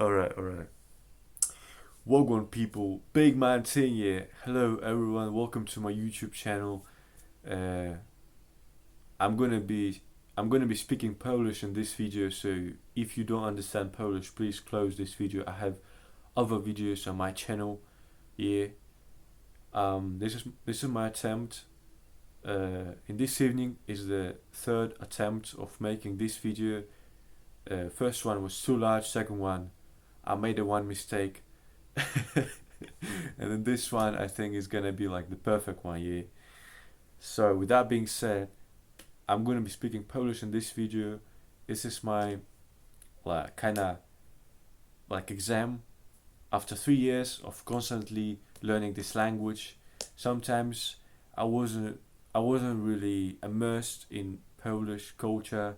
Alright, alright. Wagwan people, big man thing here. Hello everyone, welcome to my YouTube channel. Uh, I'm gonna be I'm gonna be speaking Polish in this video, so if you don't understand Polish, please close this video. I have other videos on my channel. Yeah. Um, this is this is my attempt. Uh, in this evening is the third attempt of making this video. Uh, first one was too large. Second one, I made a one mistake. and then this one I think is gonna be like the perfect one, yeah. So with that being said, I'm gonna be speaking Polish in this video. This is my like kinda like exam after three years of constantly learning this language. Sometimes I wasn't I wasn't really immersed in Polish culture,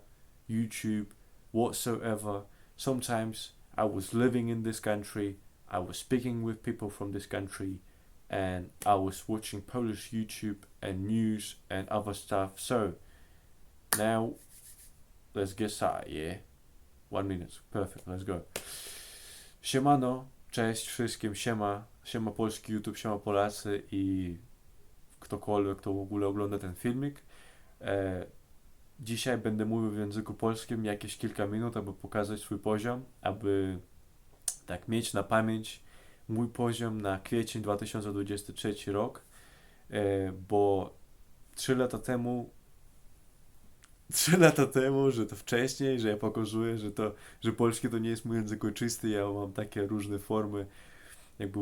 YouTube, whatsoever. Sometimes I was living in this country, I was speaking with people from this country, and I was watching Polish YouTube and news and other stuff. So now let's get started, yeah? One minute, perfect, let's go. Siemano, cześć wszystkim, siema, siema polski YouTube, siema Polacy i ktokolwiek, kto w ogóle ogląda ten filmik. E, dzisiaj będę mówił w języku polskim jakieś kilka minut, aby pokazać swój poziom, aby tak mieć na pamięć mój poziom na kwiecień 2023 rok, e, bo 3 lata temu 3 lata temu, że to wcześniej, że ja pokazuję, że to, że polski to nie jest mój język ojczysty, ja mam takie różne formy, jakby,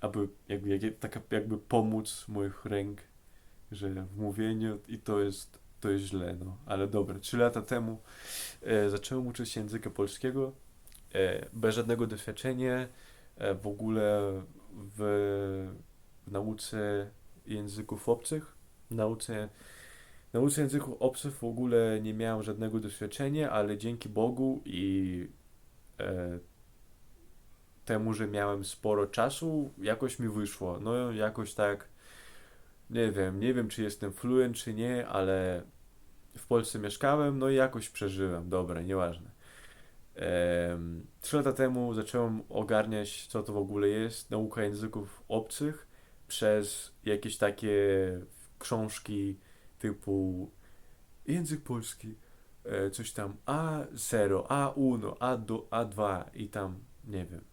aby, jakby, taka, jakby pomóc moich ręk, że w mówieniu i to jest, to jest źle, no, ale dobra, 3 lata temu e, zacząłem uczyć się języka polskiego, e, bez żadnego doświadczenia, e, w ogóle w, w nauce języków obcych, nauce nauce języków obcych w ogóle nie miałem żadnego doświadczenia, ale dzięki Bogu i e, temu, że miałem sporo czasu, jakoś mi wyszło. No jakoś tak, nie wiem, nie wiem czy jestem fluent czy nie, ale w Polsce mieszkałem, no i jakoś przeżyłem. Dobra, nieważne. Em, Trzy lata temu zacząłem ogarniać, co to w ogóle jest nauka języków obcych przez jakieś takie książki typu język polski, e, coś tam A0, A1, A2, A2 i tam, nie wiem,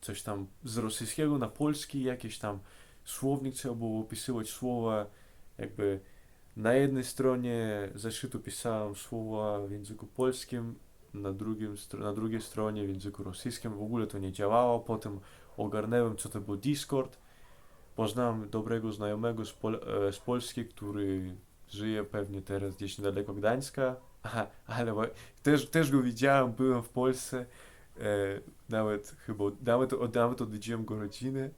coś tam z rosyjskiego na polski, jakieś tam słownik trzeba było opisywać słowa, jakby na jednej stronie zeszytu pisałem słowa w języku polskim, na, drugim, na drugiej stronie w języku rosyjskim, w ogóle to nie działało, potem ogarnąłem co to był Discord, poznałem dobrego znajomego z, Pol- e, z Polski, który żyje pewnie teraz gdzieś niedaleko Gdańska, Aha, ale też, też go widziałem, byłem w Polsce, e, nawet chyba, nawet, nawet odwiedziłem go rodzinę,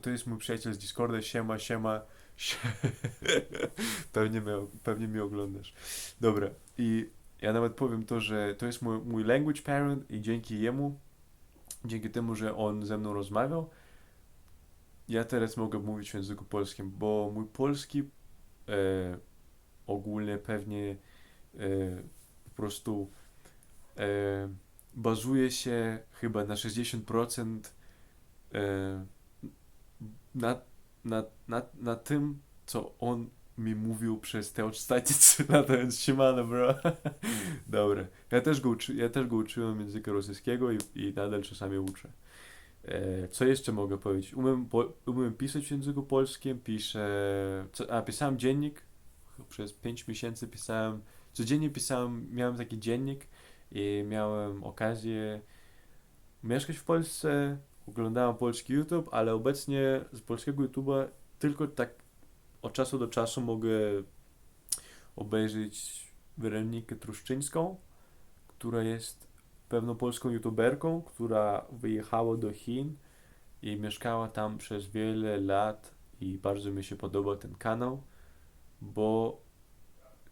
to jest mój przyjaciel z Discorda, siema, siema, Sie- pewnie, miał, pewnie mnie oglądasz. Dobra, i ja nawet powiem to, że to jest mój, mój language parent i dzięki jemu, dzięki temu, że on ze mną rozmawiał, ja teraz mogę mówić w języku polskim, bo mój polski e, ogólnie pewnie e, po prostu e, bazuje się chyba na 60% e, na, na, na, na tym, co on mi mówił przez te ostatnie 3 lata, więc siemano, bro. Dobra. Ja też go, uczy, ja też go uczyłem języka rosyjskiego i, i nadal czasami uczę. E, co jeszcze mogę powiedzieć? Umiem, po, umiem pisać w języku polskim, piszę... Co, a, pisałem dziennik. Przez 5 miesięcy pisałem... Codziennie pisałem, miałem taki dziennik i miałem okazję mieszkać w Polsce, oglądałem polski YouTube, ale obecnie z polskiego YouTube'a tylko tak od czasu do czasu mogę obejrzeć Weronikę Truszczyńską, która jest pewną polską youtuberką, która wyjechała do Chin i mieszkała tam przez wiele lat i bardzo mi się podoba ten kanał, bo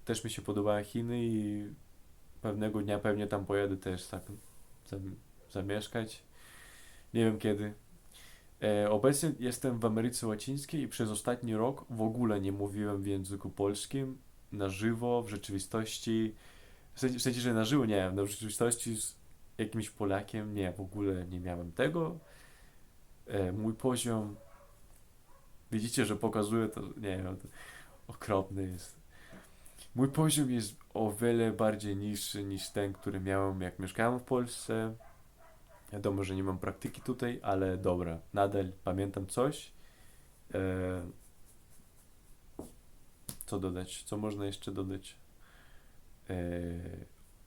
też mi się podobają Chiny i pewnego dnia pewnie tam pojadę też tak zam- zamieszkać. Nie wiem kiedy. E, obecnie jestem w Ameryce Łacińskiej i przez ostatni rok w ogóle nie mówiłem w języku polskim na żywo, w rzeczywistości. W sensie, w sensie że na żywo nie wiem, no w rzeczywistości z, jakimś Polakiem. Nie, w ogóle nie miałem tego. E, mój poziom. Widzicie, że pokazuję to. Nie wiem, to okropny jest. Mój poziom jest o wiele bardziej niższy niż ten, który miałem jak mieszkałem w Polsce. Wiadomo, że nie mam praktyki tutaj, ale dobra, nadal pamiętam coś. E, co dodać? Co można jeszcze dodać? E,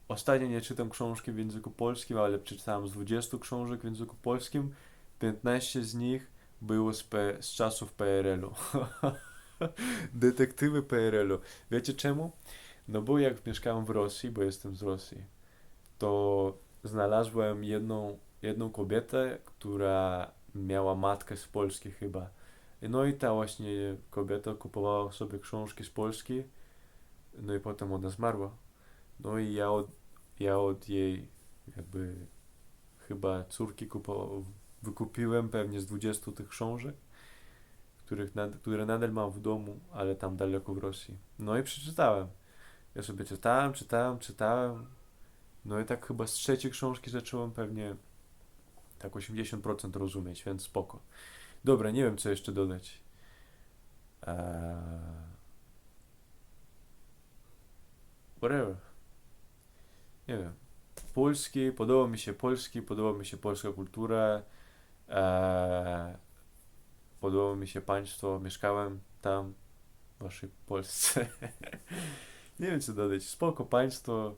ostatnio nie czytam książki w języku polskim, ale przeczytałem z 20 książek w języku polskim. 15 z nich było z, P- z czasów PRL-u. Detektywy PRL-u. Wiecie czemu? No bo jak mieszkałem w Rosji, bo jestem z Rosji, to znalazłem jedną, jedną kobietę, która miała matkę z Polski chyba. No i ta właśnie kobieta kupowała sobie książki z Polski, no i potem ona zmarła. No i ja od, ja od jej jakby chyba córki kupo, wykupiłem pewnie z 20 tych książek, których nad, które nadal mam w domu, ale tam daleko w Rosji. No i przeczytałem. Ja sobie czytałem, czytałem, czytałem. No i tak chyba z trzeciej książki zacząłem pewnie tak 80% rozumieć, więc spoko. Dobra, nie wiem co jeszcze dodać. Eee... Whatever. Nie wiem. Polski, podoba mi się polski, podoba mi się polska kultura. Eee... Podoba mi się państwo, mieszkałem tam, w waszej Polsce. nie wiem co dodać. Spoko państwo.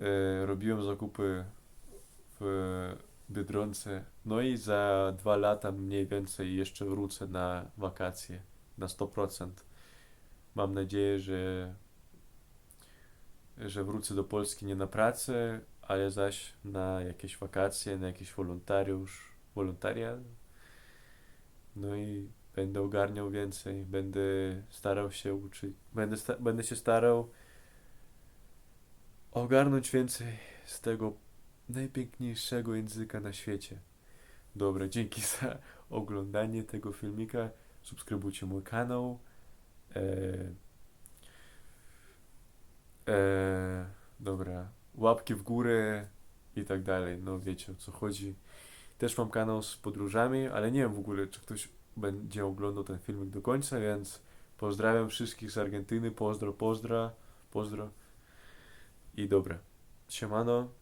E, robiłem zakupy w Biedronce. No i za dwa lata mniej więcej jeszcze wrócę na wakacje na 100%. Mam nadzieję, że, że wrócę do Polski nie na pracę, ale zaś na jakieś wakacje, na jakiś wolontariusz, wolontariat. No i będę ogarniał więcej, będę starał się uczyć, będę, sta- będę się starał ogarnąć więcej z tego najpiękniejszego języka na świecie. Dobra, dzięki za oglądanie tego filmika. Subskrybujcie mój kanał. E, e, dobra, łapki w górę i tak dalej. No wiecie o co chodzi. Też mam kanał z podróżami, ale nie wiem w ogóle, czy ktoś będzie oglądał ten filmik do końca, więc pozdrawiam wszystkich z Argentyny. Pozdro, pozdro, pozdro. I dobra, siemano.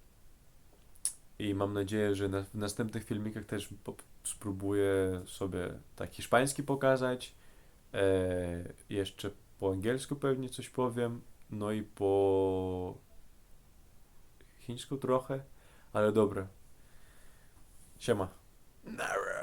I mam nadzieję, że na, w następnych filmikach też po, spróbuję sobie tak hiszpański pokazać. E, jeszcze po angielsku pewnie coś powiem. No i po chińsku trochę. Ale dobra. Siema. Nara.